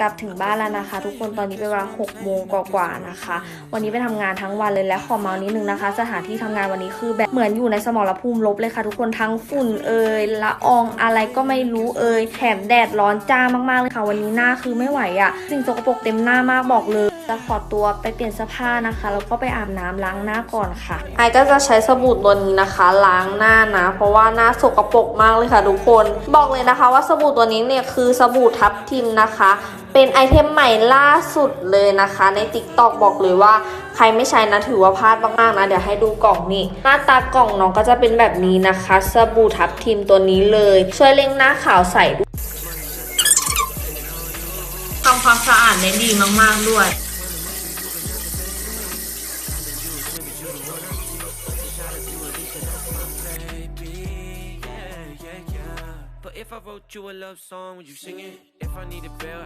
กลับถึงบ้านแล้วนะคะ ทุกคนตอนนี้เป็นเวลา6โมงกว่าๆนะคะ วันนี้ไปทำงานทั้งวันเลยและขอเมานิดนึงนะคะ สถานที่ทำงานวันนี้คือแบบเหมือนอยู่ในสมรภูมิลบเลยค่ะ ทุกคนทั้งฝุ่นเอ่ยละอองอะไรก็ไม่รู้เอ่ยแถมแดดร้อนจ้ามากๆเลยค่ะ วันนี้หน้าคือไม่ไหวอะ่ะสิ่งสกปรกเต็มหน้ามากบอกเลย จะขอตัวไปเปลี่ยนเสื้อผ้านะคะแล้วก็ไปอาบน้ำล้างหน้าก่อนค่ะไอก็จะใช้สบู่ตัวนี้นะคะ ล้างหน้านะ เพราะว่าหน้าสกปรกมากเลยค่ะทุกคน บอกเลยนะคะว่าสบู่ตัวนี้เนี่ยคือสบู่ทับทิมนะคะ เป็นไอเทมใหม่ล่าสุดเลยนะคะ ใน t ิ k t o k บอกเลยว่าใครไม่ใช้นะถือว่าพลาดมากๆนะ เดี๋ยวให้ดูกล่องนี่หน้าตากล่องน้องก็จะเป็นแบบนี้นะคะสบู่ทับทิมตัวนี้เลย ช่วยเร่งหน้าขาวใสด้วยทำความสะอาดได้ดีมากๆด้วย Just to that's my baby. Yeah, yeah, yeah. But if I wrote you a love song, would you sing it? If I need a bell,